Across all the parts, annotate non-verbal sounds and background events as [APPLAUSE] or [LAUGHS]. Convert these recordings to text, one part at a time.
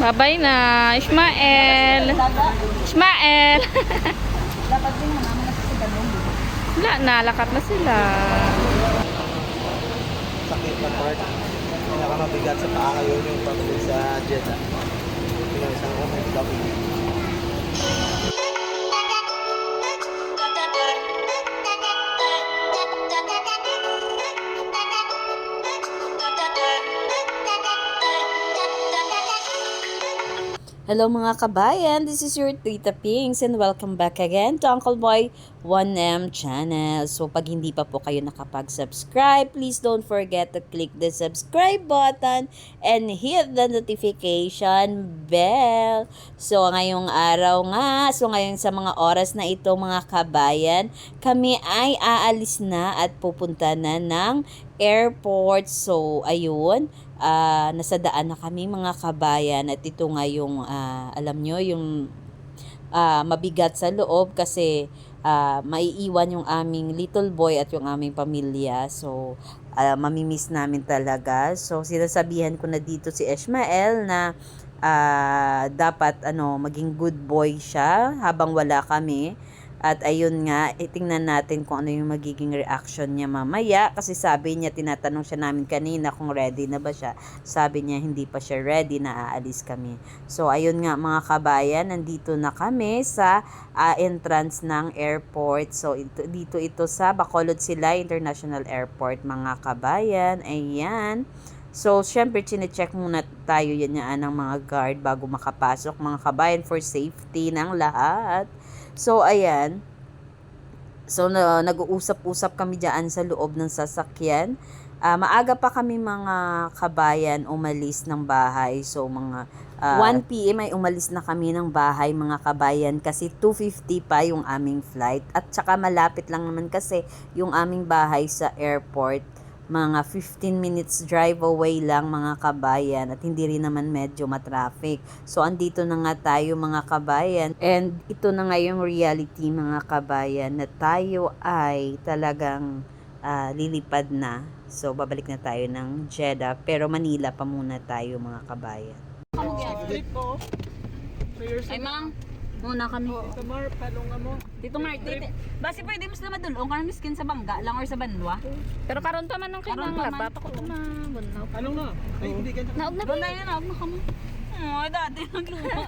Babay na. Ismael. Ismael. Dapat din naman na sa ganun. Wala na. Lakat na sila. sakit na part. Pinakamabigat sa paa kayo yung pagdating sa Jeddah. Yung isang OFW. Hello mga kabayan, this is your Tita Pings and welcome back again to Uncle Boy 1M channel. So pag hindi pa po kayo nakapag-subscribe, please don't forget to click the subscribe button and hit the notification bell. So ngayong araw nga, so ngayon sa mga oras na ito mga kabayan, kami ay aalis na at pupunta na ng airport. So ayun, ah, nasa daan na kami mga kabayan. At ito nga yung ah, alam nyo yung ah, mabigat sa loob kasi ah, maiiwan yung aming little boy at yung aming pamilya. So ah, mamimiss namin talaga. So sinasabihan ko na dito si Ishmael na ah, dapat ano maging good boy siya habang wala kami at ayun nga, itingnan natin kung ano yung magiging reaction niya mamaya. Kasi sabi niya, tinatanong siya namin kanina kung ready na ba siya. Sabi niya, hindi pa siya ready na aalis kami. So, ayun nga mga kabayan, nandito na kami sa ah, entrance ng airport. So, ito, dito ito sa Bacolod Sila International Airport, mga kabayan. Ayan. So, syempre, chinecheck muna tayo yan yan ng mga guard bago makapasok, mga kabayan, for safety ng lahat. So, ayan. So, na, nag-uusap-usap kami dyan sa loob ng sasakyan. Ah, maaga pa kami mga kabayan umalis ng bahay. So, mga ah, 1 p.m. ay umalis na kami ng bahay mga kabayan kasi 2.50 pa yung aming flight. At saka malapit lang naman kasi yung aming bahay sa airport mga 15 minutes drive away lang mga kabayan at hindi rin naman medyo matraffic. So andito na nga tayo mga kabayan and ito na nga yung reality mga kabayan na tayo ay talagang ah, lilipad na. So babalik na tayo ng Jeddah pero Manila pa muna tayo mga kabayan. Ay, mang. Muna kami. Kamar, palunga mo. Dito nga, dito. Basi pwede mo sila madulong kung miskin sa bangga lang or sa banwa. Pero karon pa man ang Karon kinang pa man. laba. Ako ito na. Bunaw. Anong na? Ay, hindi ka Naog na Doon ba? na yun, naog na kami. Oh, dati nagluwa.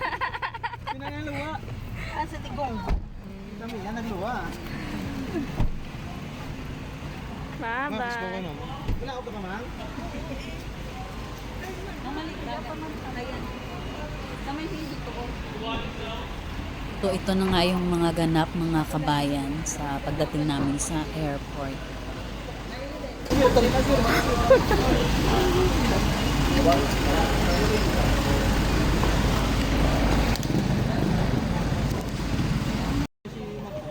pinangaluwa. [LAUGHS] Ah, sa tigong. Dami yan, nagluwa. Ma'am, gusto ko Bye-bye. na. Wala ko ba ka, ma'am? Namalik na pa man ayan. Kamay hindi ko. So ito na nga yung mga ganap mga kabayan sa pagdating namin sa airport.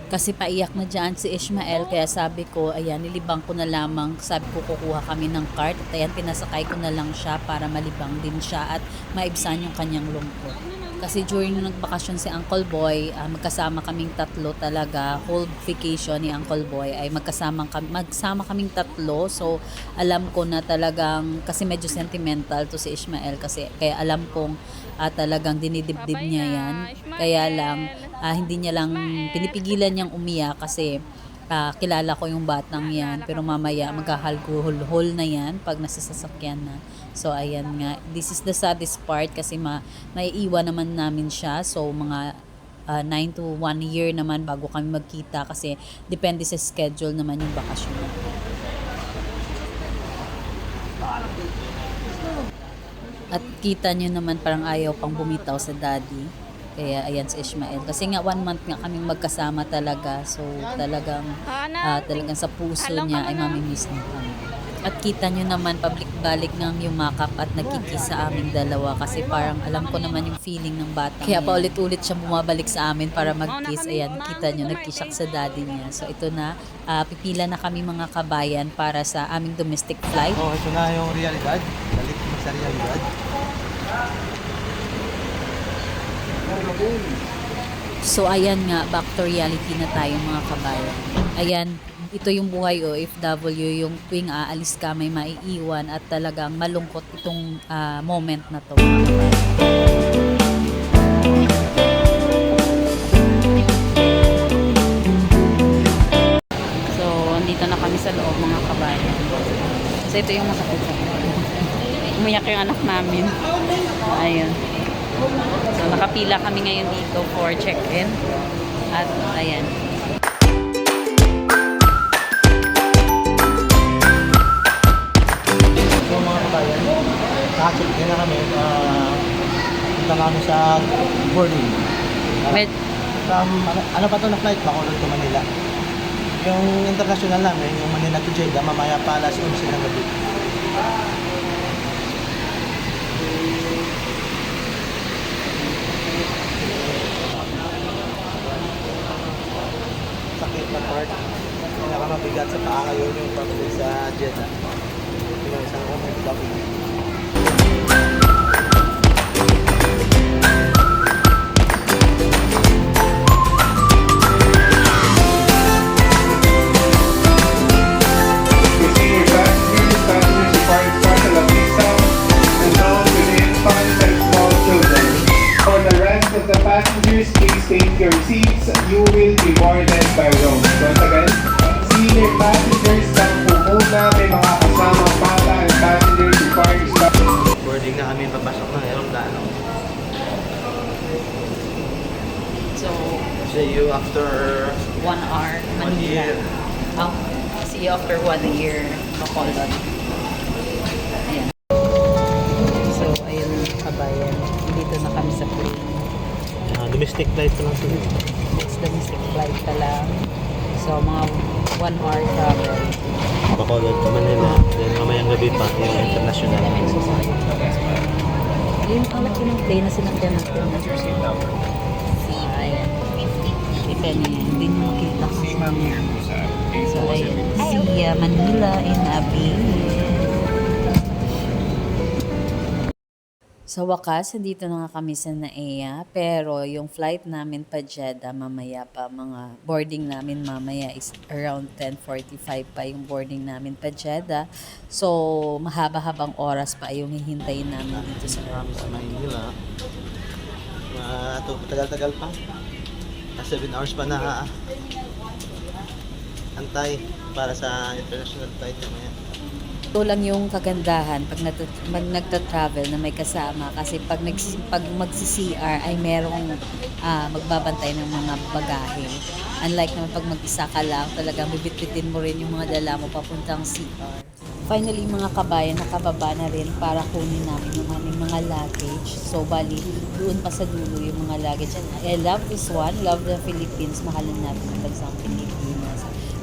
Kasi paiyak na dyan si Ishmael kaya sabi ko, ayan, nilibang ko na lamang. Sabi ko, kukuha kami ng cart at ayan, pinasakay ko na lang siya para malibang din siya at maibsan yung kanyang lungkot. Kasi during nung nagbakasyon si Uncle Boy, ah, magkasama kaming tatlo talaga. Whole vacation ni Uncle Boy ay magkasama, kami, magsama kaming tatlo. So, alam ko na talagang, kasi medyo sentimental to si Ishmael kasi kaya alam kong ah, talagang dinidibdib niya yan. Kaya lang, ah, hindi niya lang pinipigilan niyang umiyak kasi ah, kilala ko yung batang yan. Pero mamaya magkahalguhol na yan pag nasa sasakyan na. So, ayan nga. This is the saddest part kasi ma maiiwan naman namin siya. So, mga 9 to 1 year naman bago kami magkita kasi depende sa schedule naman yung bakasyon. At kita nyo naman parang ayaw pang bumitaw sa daddy. Kaya ayan si Ishmael. Kasi nga one month nga kaming magkasama talaga. So talagang ah, talagang sa puso niya ay mamimiss niya kami. At kita nyo naman, pabalik-balik ng yumakap at nagkikis sa aming dalawa kasi parang alam ko naman yung feeling ng bata. Kaya paulit-ulit siya bumabalik sa amin para mag-kiss. Ayan, kita nyo, nagkisak sa daddy niya. So ito na, ah, pipila na kami mga kabayan para sa aming domestic flight. Oh, ito na yung realidad. Balik mo sa realidad. So ayan nga, back to reality na tayo mga kabayan. Ayan, ito yung buhay oh, OFW, yung tuwing aalis ka may maiiwan at talagang malungkot itong uh, moment na to. So, andito na kami sa loob mga kabayan. So, ito yung masakit sa Umiyak yung anak namin. Ayun. So, nakapila kami ngayon dito for check-in. At, ayan. In na kami. Uh, punta kami sa boarding. Med- From, ano, ano pa to na flight? Bacolod to Manila. Yung international namin, yung Manila to Jeddah, mamaya pa alas 11 ng gabi. Sakit na part. Pinakamabigat sa paa ngayon yung pagdating sa Jeddah. Yung isang OFW. Oh, see you after one year, Bacolod. Ayan. So, ayun kabayan. Dito na kami sa plane. uh, domestic flight pa lang sila. Next domestic flight pa lang. So, mga one hour travel. Bacolod to Manila. Then mamayang gabi pa yung international. Yung ang laki ng plane na sinakyan natin. Ayan. Kita niya, hindi niyo makita ko. So, ayan. Si uh, Manila in Abil. Sa wakas, dito na nga kami sa NAEA, pero yung flight namin pa Jeddah mamaya pa, mga boarding namin mamaya is around 10.45 pa yung boarding namin pa Jeddah. So, mahaba-habang oras pa yung hihintayin namin dito sa airport. Manila. Uh, to, tagal-tagal pa. Uh, 7 hours pa na antay para sa international flight mamaya. Ito lang yung kagandahan pag, nat- pag nagta-travel na may kasama kasi pag, nag pag magsi-CR ay merong ah, magbabantay ng mga bagahe. Unlike naman pag mag-isa ka lang, talagang bibitbitin mo rin yung mga dala mo papuntang CR. Finally, mga kabayan, nakababa na rin para kunin namin yung aming mga luggage. So, bali, doon pa sa dulo yung mga luggage. And I love this one. Love the Philippines. Mahalin natin ang bansang Pilipinas.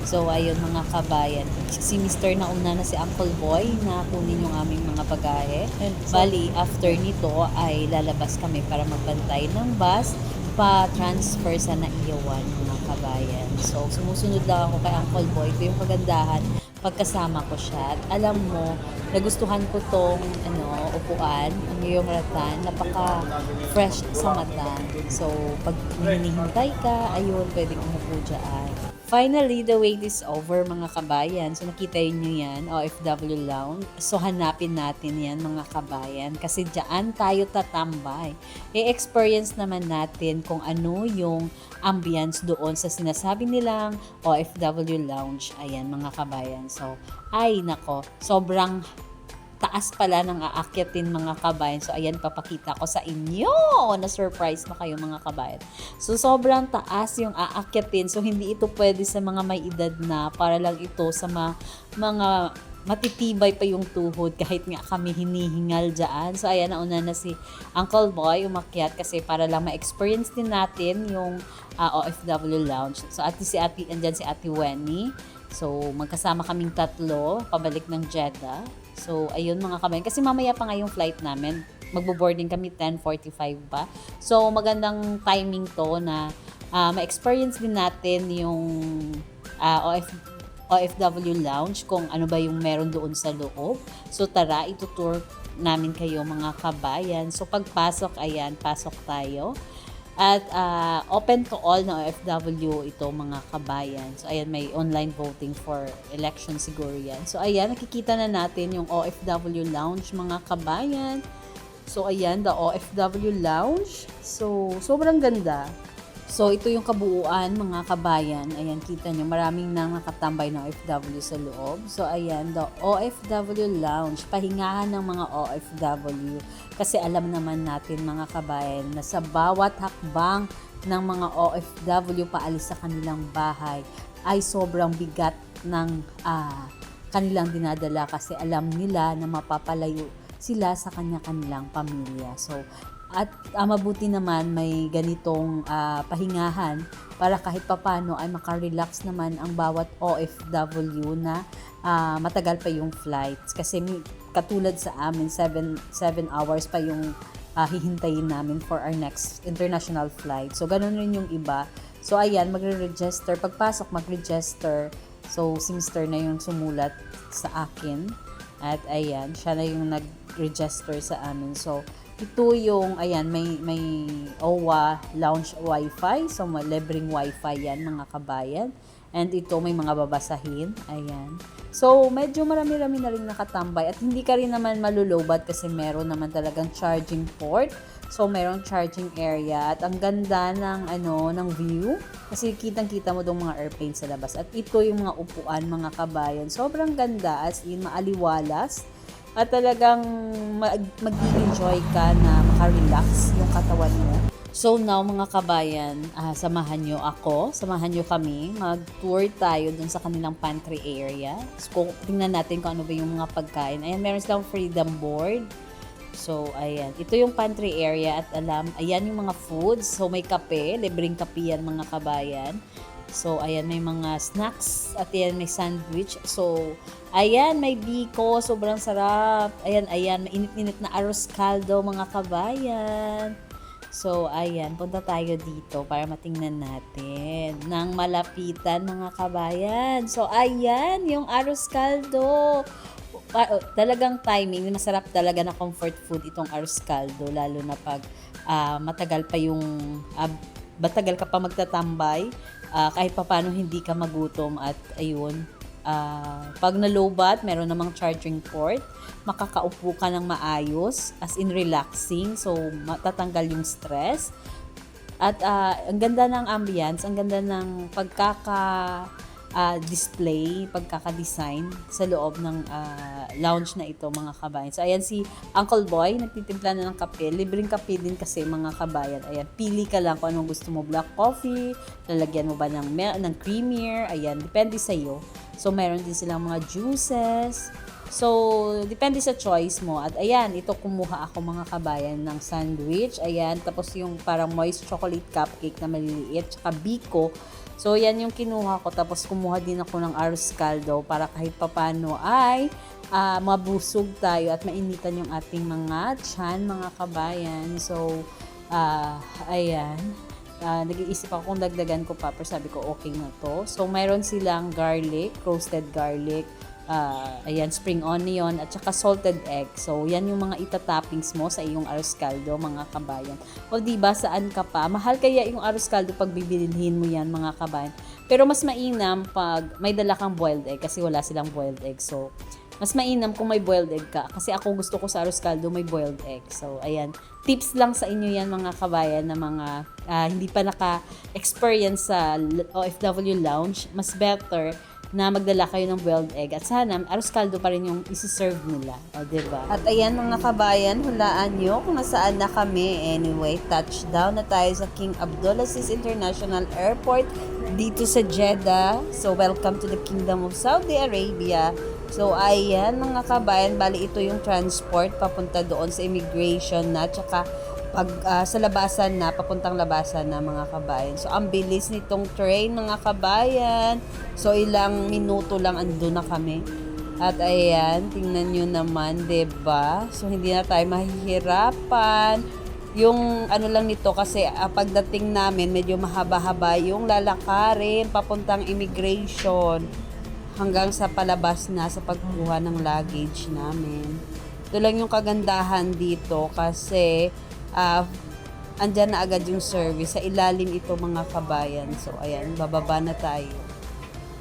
So, ayun mga kabayan. Si Mr. nauna na si Uncle Boy na kunin yung aming mga bagahe. Bali, after nito ay lalabas kami para magbantay ng bus pa-transfer sa Naiyawan mga kabayan. So, sumusunod lang ako kay Uncle Boy. Ito yung kagandahan pagkasama ko siya. At alam mo, nagustuhan ko tong ano, upuan, ang iyong ratan, napaka-fresh sa mata. So, pag hinihintay ka, ayun, pwedeng umupo dyan. Finally, the wait is over mga kabayan. So nakita nyo yan, OFW Lounge. So hanapin natin yan mga kabayan kasi diyan tayo tatambay. I-experience naman natin kung ano yung ambience doon sa sinasabi nilang OFW Lounge. Ayan mga kabayan. So, ay nako, sobrang taas pala ng aakyatin mga kabayan. So, ayan, papakita ko sa inyo. Na-surprise na kayo mga kabayan. So, sobrang taas yung aakyatin. So, hindi ito pwede sa mga may edad na para lang ito sa ma- mga matitibay pa yung tuhod kahit nga kami hinihingal dyan. So, ayan, nauna na si Uncle Boy umakyat kasi para lang ma-experience din natin yung ah, OFW Lounge. So, ati si ati, andyan si Ate Wenny. So, magkasama kaming tatlo, pabalik ng Jeddah. So, ayun mga kabayan. Kasi mamaya pa nga yung flight namin. Magbo-boarding kami 10.45 pa. So, magandang timing to na ah, ma-experience din natin yung ah, OF, OFW Lounge kung ano ba yung meron doon sa loob. So, tara, itutour namin kayo mga kabayan. So, pagpasok, ayan, pasok tayo. At ah, open to all na OFW ito mga kabayan. So ayan, may online voting for election siguro yan. So ayan, nakikita na natin yung OFW Lounge mga kabayan. So ayan, the OFW Lounge. So sobrang ganda. So, ito yung kabuuan, mga kabayan. Ayan, kita nyo, maraming nang nakatambay ng OFW sa loob. So, ayan, the OFW Lounge, pahingahan ng mga OFW. Kasi alam naman natin, mga kabayan, na sa bawat hakbang ng mga OFW paalis sa kanilang bahay, ay sobrang bigat ng ah, kanilang dinadala kasi alam nila na mapapalayo sila sa kanya-kanilang pamilya. So, at ah, mabuti naman may ganitong ah, pahingahan para kahit papano ay makarelax naman ang bawat OFW na ah, matagal pa yung flights. Kasi mi- katulad sa amin, 7 7 hours pa yung ah, hihintayin namin for our next international flight. So, ganun rin yung iba. So, ayan, magre-register. Pagpasok, mag-register. So, si Mr. na yung sumulat sa akin. At ayan, siya na yung nag-register sa amin. So, ito yung, ayan, may, may OWA lounge wifi. So, libreng wifi yan, mga kabayan. And ito, may mga babasahin. Ayan. So, medyo marami-rami na rin nakatambay. At hindi ka rin naman malulobat kasi meron naman talagang charging port. So, merong charging area. At ang ganda ng, ano, ng view. Kasi kitang-kita mo dong mga airplanes sa labas. At ito yung mga upuan, mga kabayan. Sobrang ganda. As in, maaliwalas. At talagang mag- mag-enjoy ka na makarelax yung katawan mo. So now mga kabayan, ah, samahan nyo ako, samahan nyo kami, mag-tour tayo dun sa kanilang pantry area. So tingnan natin kung ano ba yung mga pagkain. Ayan, meron silang freedom board. So, ayan. Ito yung pantry area at alam, ayan yung mga foods. So, may kape, libreng kape yan mga kabayan. So, ayan, may mga snacks at ayan, may sandwich. So, ayan, may biko, sobrang sarap. Ayan, ayan, may init-init na arroz caldo mga kabayan. So, ayan, punta tayo dito para matingnan natin ng malapitan mga kabayan. So, ayan, yung arroz caldo. Pa- oh, talagang timing, masarap talaga na comfort food itong arroz caldo, lalo na pag ah, matagal pa yung, ah, matagal ka pa magtatambay, ah, kahit papano hindi ka magutom at ayun, ah, pag nalobat, meron namang charging port, makakaupo ka ng maayos, as in relaxing, so matatanggal yung stress. At ah, ang ganda ng ambience, ang ganda ng pagkaka ah, display, pagkaka-design sa loob ng ah, lounge na ito mga kabayan. So ayan si Uncle Boy, nagtitimpla na ng kape. Libreng kape din kasi mga kabayan. Ayan, pili ka lang kung anong gusto mo. Black coffee, lalagyan mo ba ng, ng creamier, ayan, depende sa iyo. So meron din silang mga juices, So, depende sa choice mo. At ayan, ito kumuha ako mga kabayan ng sandwich. Ayan, tapos yung parang moist chocolate cupcake na maliliit, tsaka biko. So, yan yung kinuha ko. Tapos kumuha din ako ng arroz caldo para kahit papano ay ah, mabusog tayo at mainitan yung ating mga chan, mga kabayan. So, ah, ayan. Ah, nag-iisip ako kung dagdagan ko pa, pero sabi ko okay na to. So, mayroon silang garlic, roasted garlic, ah, ayan, spring onion, at saka salted egg. So, yan yung mga itatoppings mo sa iyong arroz caldo, mga kabayan. O, di ba saan ka pa? Mahal kaya yung arroz caldo pag bibilhin mo yan, mga kabayan. Pero mas mainam pag may dala kang boiled egg kasi wala silang boiled egg. So, mas mainam kung may boiled egg ka. Kasi ako gusto ko sa arroz caldo may boiled egg. So, ayan. Tips lang sa inyo yan mga kabayan na mga ah, hindi pa naka-experience sa OFW lounge. Mas better na magdala kayo ng boiled egg. At sana, arroz caldo pa rin yung isi-serve nila. O, diba? At ayan mga kabayan, hulaan nyo kung nasaan na kami. Anyway, touchdown na tayo sa King Abdulaziz International Airport dito sa Jeddah. So, welcome to the Kingdom of Saudi Arabia. So, ayan mga kabayan, bali ito yung transport papunta doon sa immigration na, tsaka pag ah, sa labasan na, papuntang labasan na mga kabayan. So, ang bilis nitong train mga kabayan. So, ilang minuto lang ando na kami. At ayan, tingnan nyo naman, ba So, hindi na tayo mahihirapan. Yung ano lang nito kasi ah, pagdating namin medyo mahaba-haba yung lalakarin papuntang immigration hanggang sa palabas na sa pagkuha ng luggage namin. Ito lang yung kagandahan dito kasi ah andyan na agad yung service. Sa ilalim ito mga kabayan. So, ayan, bababa na tayo.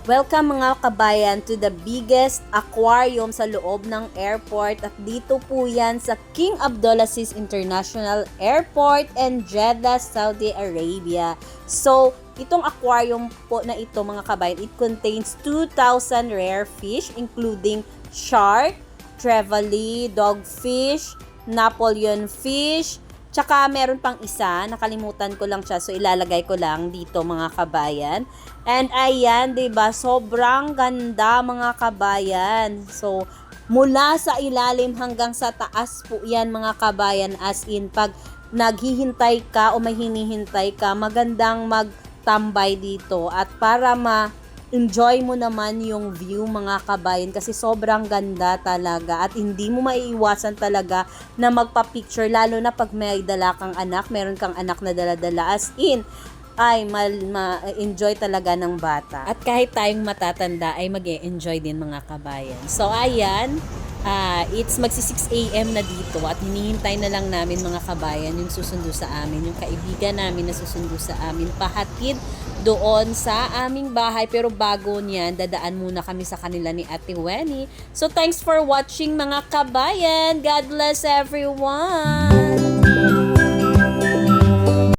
Welcome mga kabayan to the biggest aquarium sa loob ng airport at dito po yan sa King Abdulaziz International Airport and Jeddah, Saudi Arabia. So, itong aquarium po na ito mga kabayan, it contains 2,000 rare fish including shark, trevally, dogfish, Napoleon fish, Tsaka meron pang isa, nakalimutan ko lang siya so ilalagay ko lang dito mga kabayan. And ayan, 'di ba? Sobrang ganda mga kabayan. So mula sa ilalim hanggang sa taas po 'yan mga kabayan as in pag naghihintay ka o may hinihintay ka, magandang magtambay dito at para ma enjoy mo naman yung view mga kabayan kasi sobrang ganda talaga at hindi mo maiiwasan talaga na magpa-picture lalo na pag may dala kang anak, meron kang anak na dala-dala as in ay ma-enjoy talaga ng bata. At kahit tayong matatanda ay mag enjoy din mga kabayan. So ayan, ah, it's magsi 6 a.m. na dito at hinihintay na lang namin mga kabayan yung susundo sa amin, yung kaibigan namin na susundo sa amin, pahatid doon sa aming bahay. Pero bago niyan, dadaan muna kami sa kanila ni Ate Wenny. So thanks for watching mga kabayan. God bless everyone!